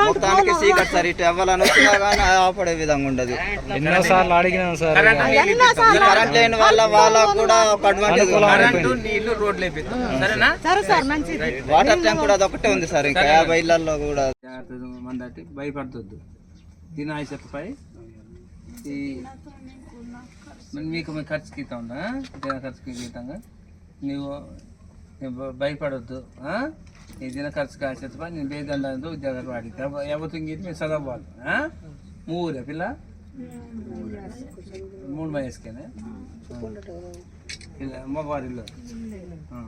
మొత్తానికి సీకట్ సార్ ఇటు ఇవ్వాలని వచ్చినా కానీ ఆపడే విధంగా ఉండదు. ఎన్నోసార్లు అడిగినాం సార్ ఈ కరెంట్ లేని వల్ల వాళ్ళకు కూడా ఒక అడ్వాంటేజ్ కరెంటు నీళ్ళు రోడ్లు వేపిస్తాం సరేనా? సరే సార్ మంచిది. వాటర్ ట్యాంక్ కూడా అదొకటే ఉంది సార్ ఇంకా యాభై ఇళ్ళలో కూడా. మందటి భయపడద్దు. దీని ఆయుషపై ఈ మీకు మీ ఖర్చుకి ఇస్తా ఉందా? దిన ఖర్చుకి ఇస్తాగా నువ్వు భయపడొద్దు ఈ దిన ఖర్చుకి ఆశపై నేను బేదండ ఉద్యోగాలు వాడి ఎవరితో ఇది మీరు చదవాలి ఆ? మూరే పిల్ల? మూడు వయసుకేనే? పిల్ల మగవారిలో. ఆ.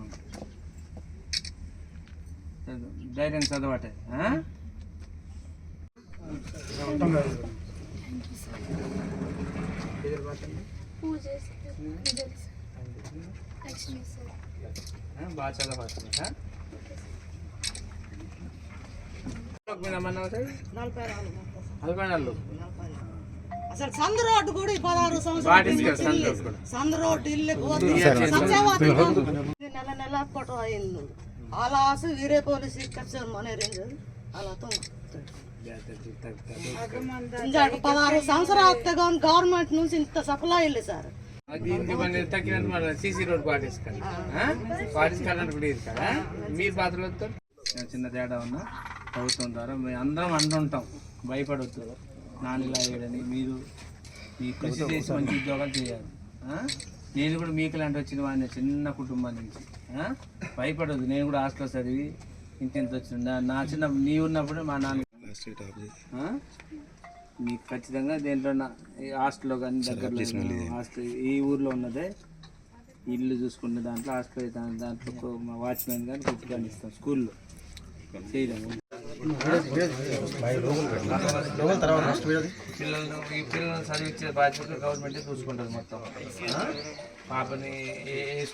చదువు. ధైర్యం చదవటే. బాగా చదవాలి నలభై నాలుగు. నలభై నాలుగు. అసలు సంద రోడ్డు కూడా ఈ పదహారు సంవత్సరాలు. సంద రోడ్డు ఇల్లు నెల నెల అయింది. అలా ఆసు వీరే పోలీసు ఇక్కడ మన రేంజ్ అలా పదహారు సంవత్సరాలు గవర్నమెంట్ నుంచి ఇంత సప్లై వెళ్ళి సార్. తగ్గినట్టు మన సీసీ రోడ్ పాటిస్తాను పాటించాలంటే కూడా ఇది కదా? మీరు పాత్రలు చిన్న తేడా ఉన్నా. ప్రభుత్వం ద్వారా మేము అందరం అంటుంటాం భయపడవద్దు నాన్నలా వేయడని మీరు మీ కృషి చేసి మంచి ఉద్యోగాలు చేయాలి? నేను కూడా మీకు లాంటి వచ్చిన వాడిని చిన్న కుటుంబం నుంచి. ఆ? భయపడొద్దు. నేను కూడా హాస్టల్ చదివి ఇంకెంత వచ్చింది నా- చిన్న నీ ఉన్నప్పుడు మా నాన్న? మీకు ఖచ్చితంగా దేంట్లో హాస్టల్లో కానీ దగ్గరలో హాస్టల్ ఈ ఊర్లో ఉన్నదే. ఇల్లు చూసుకునే దాంట్లో హాస్టల్ దాంట్లో మా వాచ్మెన్ కానీ కుక్ కానీ ఇస్తాం స్కూల్లో చేయడము పిల్లలను ఈ పిల్లలను చదివించే బాధ్యత గవర్నమెంటే చూసుకుంటుంది మొత్తం. పాపని ఏ